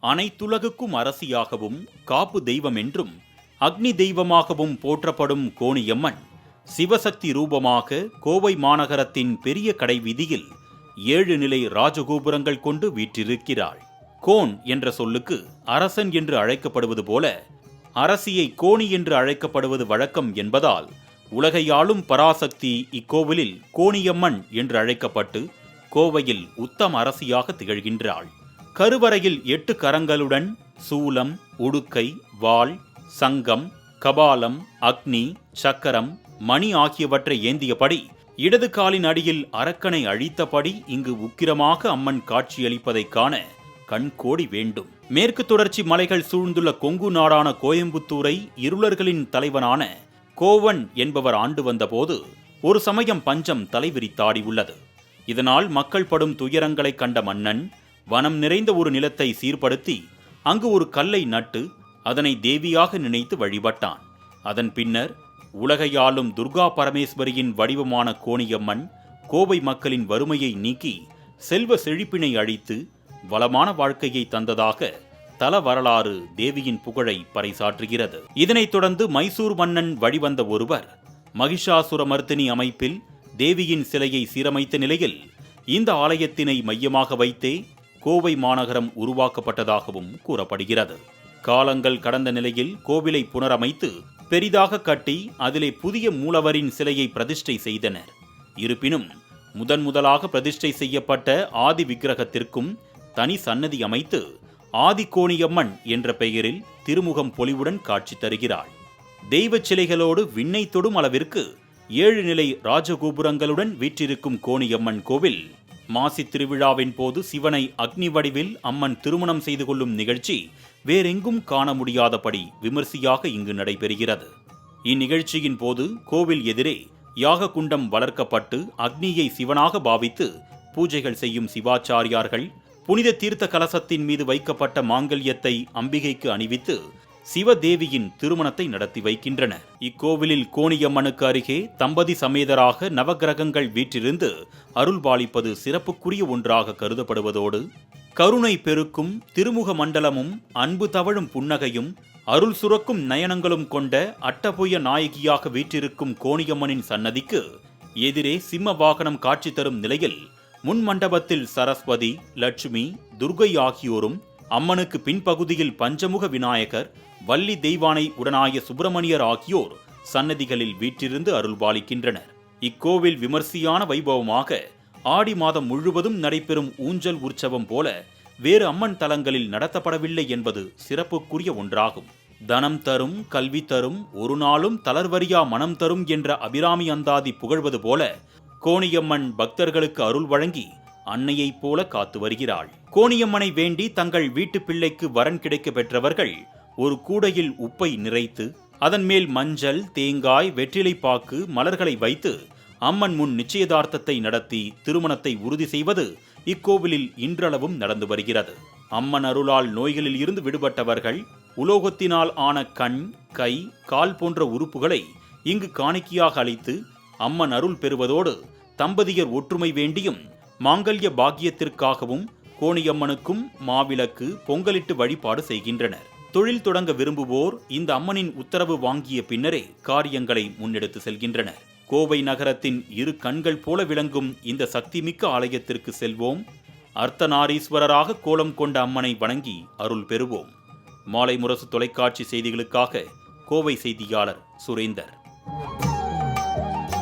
அனைத்துலகுக்கும் அரசியாகவும் காப்பு தெய்வம் என்றும் அக்னி தெய்வமாகவும் போற்றப்படும் கோணியம்மன் சிவசக்தி ரூபமாக கோவை மாநகரத்தின் பெரிய கடை வீதியில் ஏழு நிலை ராஜகோபுரங்கள் கொண்டு வீற்றிருக்கிறாள். கோன் என்ற சொல்லுக்கு அரசன் என்று அழைக்கப்படுவது போல அரசியை கோணி என்று அழைக்கப்படுவது வழக்கம் என்பதால் உலகையாளும் பராசக்தி இக்கோவிலில் கோணியம்மன் என்று அழைக்கப்பட்டு கோவையில் உத்தம அரசியாக திகழ்கின்றாள். கருவறையில் எட்டு கரங்களுடன் சூலம் உடுக்கை வாள் சங்கம் கபாலம் அக்னி சக்கரம் மணி ஆகியவற்றை ஏந்தியபடி இடது காலின் அடியில் அரக்கனை அழித்தபடி இங்கு உக்கிரமாக அம்மன் காட்சியளிப்பதைக் காண கண்கோடி வேண்டும். மேற்கு தொடர்ச்சி மலைகள் சூழ்ந்துள்ள கொங்கு நாடான கோயம்புத்தூரை இருளர்களின் தலைவனான கோவன் என்பவர் ஆண்டு வந்தபோது ஒரு சமயம் பஞ்சம் தலைவிரித்தாடி உள்ளது. இதனால் மக்கள் படும் துயரங்களை கண்ட மன்னன் வனம் நிறைந்த ஒரு நிலத்தை சீர்படுத்தி அங்கு ஒரு கல்லை நட்டு அதனை தேவியாக நினைத்து வழிபட்டான். அதன் பின்னர் உலகையாளும் துர்கா பரமேஸ்வரியின் வடிவமான கோணியம்மன் கோவை மக்களின் வறுமையை நீக்கி செல்வ செழிப்பினை அழித்து வளமான வாழ்க்கையை தந்ததாக தல வரலாறு தேவியின் புகழை பறைசாற்றுகிறது. இதனைத் தொடர்ந்து மைசூர் மன்னன் வழிவந்த ஒருவர் மகிஷாசுர மர்த்தினி அமைப்பில் தேவியின் சிலையை சீரமைத்த நிலையில் இந்த ஆலயத்தினை மையமாக வைத்தே கோவை மாநகரம் உருவாக்கப்பட்டதாகவும் கூறப்படுகிறது. காலங்கள் கடந்த நிலையில் கோவிலை புனரமைத்து பெரிதாக கட்டி அதிலே புதிய மூலவரின் சிலையை பிரதிஷ்டை செய்தனர். இருப்பினும் முதன் முதலாக பிரதிஷ்டை செய்யப்பட்ட ஆதி விக்கிரகத்திற்கும் தனி சன்னதி அமைத்து ஆதிக்கோணியம்மன் என்ற பெயரில் திருமுகம் பொலிவுடன் காட்சி தருகிறாள். தெய்வச் சிலைகளோடு விண்ணை தொடும் அளவிற்கு ஏழு நிலை ராஜகோபுரங்களுடன் வீற்றிருக்கும் கோணியம்மன் கோவில் மாசி திருவிழாவின் போது சிவனை அக்னி வடிவில் அம்மன் திருமணம் செய்து கொள்ளும் நிகழ்ச்சி வேறெங்கும் காண முடியாதபடி விமர்சையாக இங்கு நடைபெறுகிறது. இந்நிகழ்ச்சியின் போது கோவில் எதிரே யாக குண்டம் வளர்க்கப்பட்டு அக்னியை சிவனாக பாவித்து பூஜைகள் செய்யும் சிவாச்சாரியார்கள் புனித தீர்த்த கலசத்தின் மீது வைக்கப்பட்ட மாங்கல்யத்தை அம்பிகைக்கு அணிவித்து சிவதேவியின் திருமணத்தை நடத்தி வைக்கின்றனர் இக்கோவிலில் கோணியம்மனுக்கு அருகே தம்பதி சமேதராக நவகிரகங்கள் வீற்றிருந்து அருள்பாலிப்பது சிறப்புக்குரிய ஒன்றாக கருதப்படுவதோடு கருணை பெருக்கும் திருமுக மண்டலமும் அன்பு தவழும் புன்னகையும் அருள் சுரக்கும் நயனங்களும் கொண்ட அட்டபுய நாயகியாக வீற்றிருக்கும் கோணியம்மனின் சன்னதிக்கு எதிரே சிம்ம வாகனம் காட்சி தரும் நிலையில் முன் மண்டபத்தில் சரஸ்வதி லட்சுமி துர்கை ஆகியோரும் அம்மனுக்கு பின்பகுதியில் பஞ்சமுக விநாயகர் வள்ளி தெய்வானை உடனாய சுப்பிரமணியர் ஆகியோர் சன்னதிகளில் வீற்றிருந்து அருள்பாலிக்கின்றனர். இக்கோவில் விமர்சையான வைபவமாக ஆடி மாதம் முழுவதும் நடைபெறும் ஊஞ்சல் உற்சவம் போல வேறு அம்மன் தலங்களில் நடத்தப்படவில்லை என்பது சிறப்புக்குரிய ஒன்றாகும். தனம் தரும் கல்வி தரும் ஒரு நாளும் தளர்வரியா மனம் தரும் என்ற அபிராமி அந்தாதி புகழ்வது போல கோணியம்மன் பக்தர்களுக்கு அருள் வழங்கி அன்னையைப் போல காத்து வருகிறாள். கோணியம்மனை வேண்டி தங்கள் வீட்டு பிள்ளைக்கு வரன் கிடைக்க பெற்றவர்கள் ஒரு கூடையில் உப்பை நிறைத்து அதன் மேல் மஞ்சள் தேங்காய் வெற்றிலைப்பாக்கு மலர்களை வைத்து அம்மன் முன் நிச்சயதார்த்தத்தை நடத்தி திருமணத்தை உறுதி செய்வது இக்கோவிலில் இன்றளவும் நடந்து வருகிறது. அம்மன் அருளால் நோய்களில் இருந்து விடுபட்டவர்கள் உலோகத்தினால் ஆன கண் கை கால் போன்ற உறுப்புகளை இங்கு காணிக்கையாக அளித்து அம்மன் அருள் பெறுவதோடு தம்பதியர் ஒற்றுமை வேண்டியும் மாங்கல்ய பாக்கியத்திற்காகவும் கோணியம்மனுக்கும் மாவிளக்கு பொங்கலிட்டு வழிபாடு செய்கின்றனர். தொழில் தொடங்க விரும்புவோர் இந்த அம்மனின் உத்தரவு வாங்கிய பின்னரே காரியங்களை முன்னெடுத்து செல்கின்றனர். கோவை நகரத்தின் இரு கண்கள் போல விளங்கும் இந்த சக்திமிக்க ஆலயத்திற்கு செல்வோம். அர்த்தநாரீஸ்வரராக கோலம் கொண்ட அம்மனை வணங்கி அருள் பெறுவோம். மாலை முரசு தொலைக்காட்சி செய்திகளுக்காக கோவை செய்தியாளர் சுரேந்தர்.